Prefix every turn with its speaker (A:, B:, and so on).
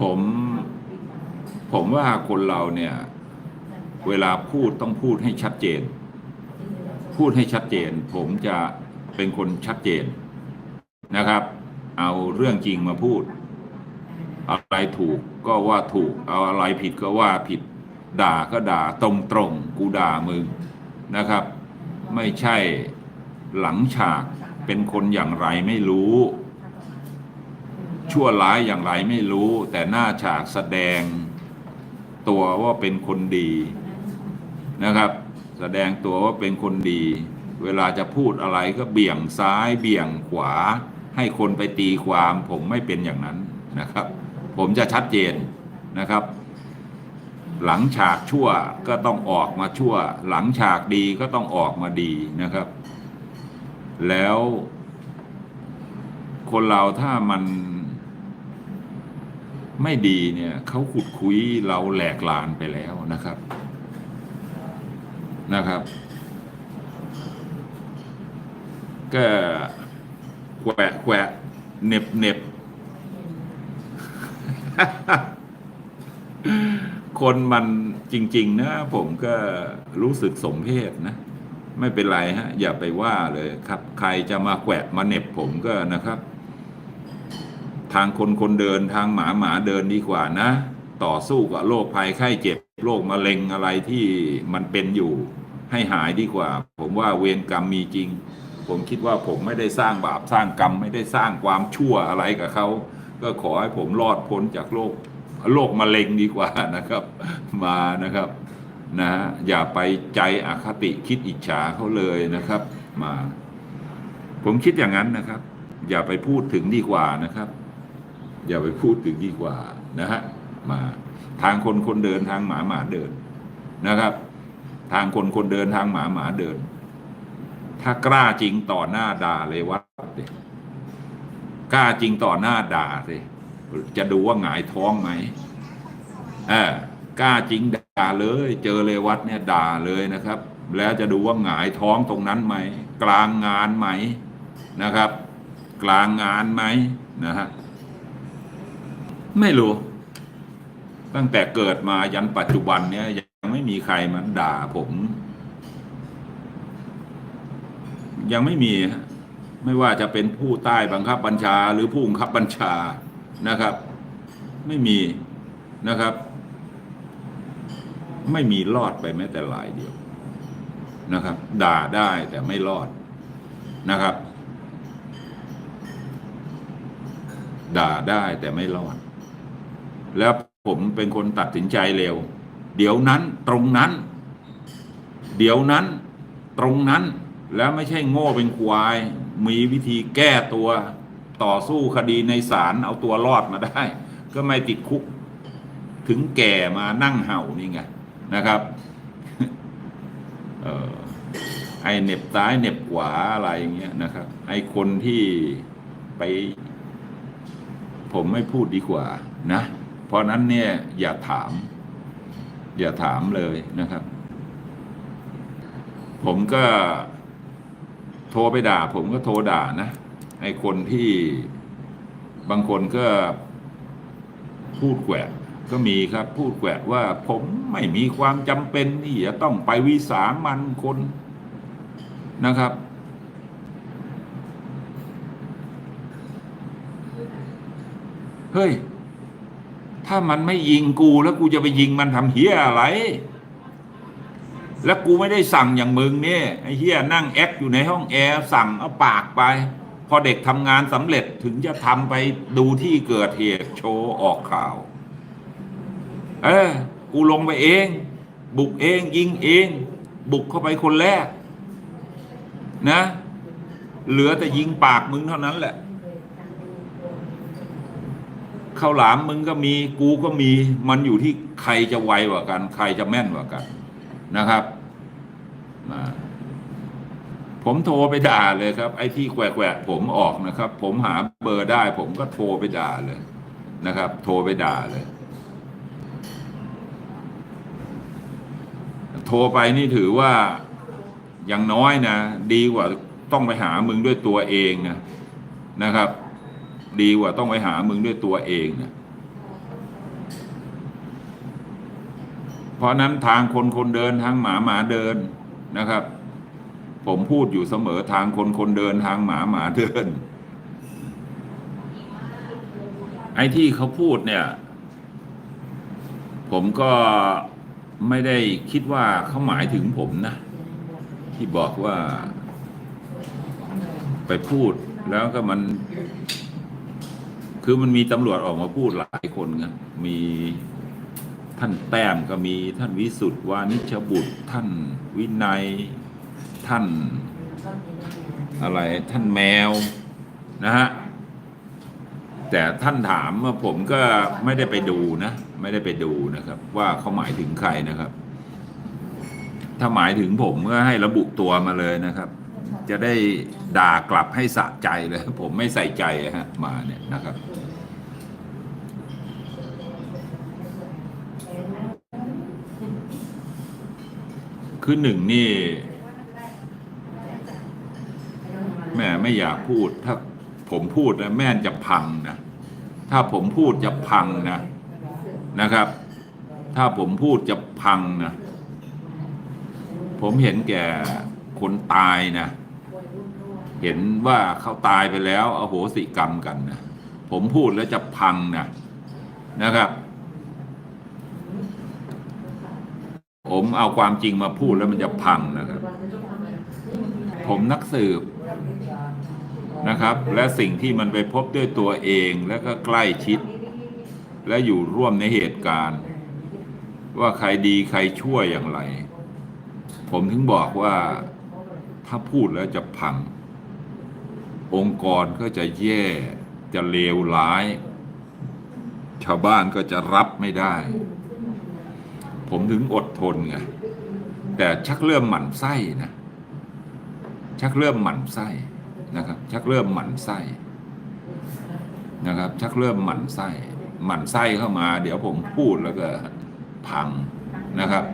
A: ผม ผมว่าคนเราเนี่ย เวลาพูดต้องพูดให้ชัดเจน พูดให้ชัดเจน ผมจะเป็นคนชัดเจนนะครับ เอาเรื่องจริงมาพูด อะไรถูกก็ว่าถูก เอาอะไรผิดก็ว่าผิด ด่าก็ด่าตรงตรงกูด่ามึงนะครับ ไม่ใช่หลังฉากเป็นคนอย่างไรไม่รู้ ชั่วร้ายอย่างไรไม่รู้ แต่หน้าฉากแสดงตัวว่าเป็นคนดีนะครับ แสดงตัวว่าเป็นคนดี เวลาจะพูดอะไรก็เบี่ยงซ้ายเบี่ยงขวา ให้คนไปตีความผมไม่เป็นอย่างนั้นนะครับ ผมจะชัดเจนนะครับ หลังฉากชั่วก็ต้องออกมาชั่ว หลังฉากดีก็ต้องออกมาดีนะครับ แล้วคนเราถ้ามัน ไม่ดีเนี่ยเขาขุดคุยเราแหลกลานไปแล้วนะครับนะครับ ก็แขวะแขวะเน็บเน็บคนมันจริง ๆ นะ ผมก็รู้สึกสมเพศนะ ไม่เป็นไรฮะ อย่าไปว่าเลยครับ ใครจะมาแขวะมาเน็บผมก็นะครับ ทางคนคนเดินทางหมาหมาเดินดีกว่านะ ต่อสู้กับโรคภัยไข้เจ็บโรคมะเร็งอะไรที่มันเป็นอยู่ ให้หายดีกว่า ผมว่าเวรกรรมมีจริง ผมคิดว่าผมไม่ได้สร้างบาปสร้างกรรม ไม่ได้สร้างความชั่วอะไรกับเขาก็ขอให้ผมรอดพ้นจากโรคโรคมะเร็งดีกว่านะครับ มานะครับนะอย่าไปใจอคติคิดอิจฉาเขาเลยนะครับ มา ผมคิดอย่างนั้นนะครับ อย่าไปพูดถึงดีกว่านะครับ อย่าไปพูดถึงดีกว่านะฮะมาทางคนคนเดินทางหมาหมาเดินนะครับ ทางคนคนเดินทางหมาหมาเดิน ถ้ากล้าจริงต่อหน้าด่าเลยวัดสิกล้าจริงต่อหน้าด่าสิจะดูว่าหงายท้องไหมเออกล้าจริงด่าเลย เจอเลยวัดเนี่ยด่าเลยนะครับ แล้วจะดูว่าหงายท้องตรงนั้นไหมกลางงานไหมนะครับ กลางงานไหมนะฮะ ไม่รู้ ตั้งแต่เกิดมายันปัจจุบันเนี้ยยังไม่มีใครมาด่าผม ยังไม่มีไม่ว่าจะเป็นผู้ใต้บังคับบัญชา หรือผู้บังคับบัญชานะครับ ไม่มีนะครับ ไม่มีรอดไปแม้แต่ลายเดียวนะครับ ด่าได้แต่ไม่รอดนะครับ ด่าได้แต่ไม่รอด แล้วผมเป็นคนตัดสินใจเร็ว เดี๋ยวนั้นตรงนั้น เดี๋ยวนั้นตรงนั้นแล้วไม่ใช่โง่เป็นควาย มีวิธีแก้ตัวต่อสู้คดีในศาลเอาตัวรอดมาได้ ก็ไม่ติดคุก ถึงแก่มานั่งเห่านี่ไงนะครับออไอเน็บซ้ายเน็บขวาอะไรอย่างเงี้ยนะครับ ไอคนที่ไป ผมไม่พูดดีกว่านะ เพราะนั้นเนี่ยอย่าถาม อย่าถามเลยนะครับ ผมก็โทรไปด่า ผมก็โทรด่านะไอคนที่บางคนก็พูดแกวะก็มีครับ พูดแกวะว่าผมไม่มีความจำเป็นที่จะต้องไปวิสามันคนนะครับ เฮ้ย ถ้ามันไม่ยิงกูแล้วกูจะไปยิงมันทำเฮียอะไร แล้วกูไม่ได้สั่งอย่างมึงเนี่ยไอ้เฮียนั่งแอคอยู่ในห้องแอร์สั่งเอาปากไป พอเด็กทำงานสำเร็จถึงจะทำไปดูที่เกิดเหตุโชว์ออกข่าว เออ กูลงไปเอง บุกเองยิงเอง บุกเข้าไปคนแรก นะ เหลือแต่ยิงปากมึงเท่านั้นแหละ ข้าวหลามมึงก็มีกูก็มีมันอยู่ที่ใครจะไวกว่ากัน ใครจะแม่นกว่ากันนะครับมาผมโทรไปด่าเลยครับ ไอ้ที่แขวะๆผมออกนะครับ ผมหาเบอร์ได้ ผมก็โทรไปด่าเลยนะครับ โทรไปด่าเลย โทรไปนี่ถือว่าอย่างน้อยนะ ดีกว่าต้องไปหามึงด้วยตัวเองนะนะครับ ดีกว่าต้องไปหามึงด้วยตัวเองเนะเพราะนั้นทางคนคนเดินทางหมาหมาเดินนะครับ ผมพูดอยู่เสมอทางคนคนเดินทางหมาหมาเดิน ไอ้ที่เขาพูดเนี่ย ผมก็ไม่ได้คิดว่าเขาหมายถึงผมนะ ที่บอกว่าไปพูดแล้วก็มัน คือมันมีตำรวจออกมาพูดหลายคนนะมีท่านแต้มก็มีท่านวิสุทธ์วานิชบุตร ท่านวินัย ท่านอะไรท่านแมวนะฮะแต่ท่านถามว่าผมก็ไม่ได้ไปดูนะ ไม่ได้ไปดูนะครับ ว่าเขาหมายถึงใครนะครับ ถ้าหมายถึงผมก็ให้ระบุตัวมาเลยนะครับ จะได้ด่ากลับให้สะใจเลย ผมไม่ใส่ใจฮะมาเนี่ยนะครับ คือหนึ่งนี่แม่ไม่อยากพูด ถ้าผมพูดนะแม่จะพังนะถ้าผมพูดจะพังนะนะครับ ถ้าผมพูดจะพังนะผมเห็นแก่คนตายนะ เห็นว่าเขาตายไปแล้วอโหสิกรรมกันนะผมพูดแล้วจะพังนะนะครับ ผมเอาความจริงมาพูดแล้วมันจะพังนะครับ ผมนักสืบนะครับ และสิ่งที่มันไปพบด้วยตัวเองแล้วก็ใกล้ชิด และอยู่ร่วมในเหตุการณ์ ว่าใครดีใครชั่วอย่างไร ผมถึงบอกว่าถ้าพูดแล้วจะพัง องค์กรก็จะแย่จะเลวร้าย ชาวบ้านก็จะรับไม่ได้ ผมถึงอดทนไงแต่ชักเริ่มหมั่นไส้นะชักเริ่มหมั่นไส้นะครับ ชักเริ่มหมั่นไส้นะครับ ชักเริ่มหมั่นไส้หมั่นไส้เข้ามา เดี๋ยวผมพูดแล้วก็พังนะครับ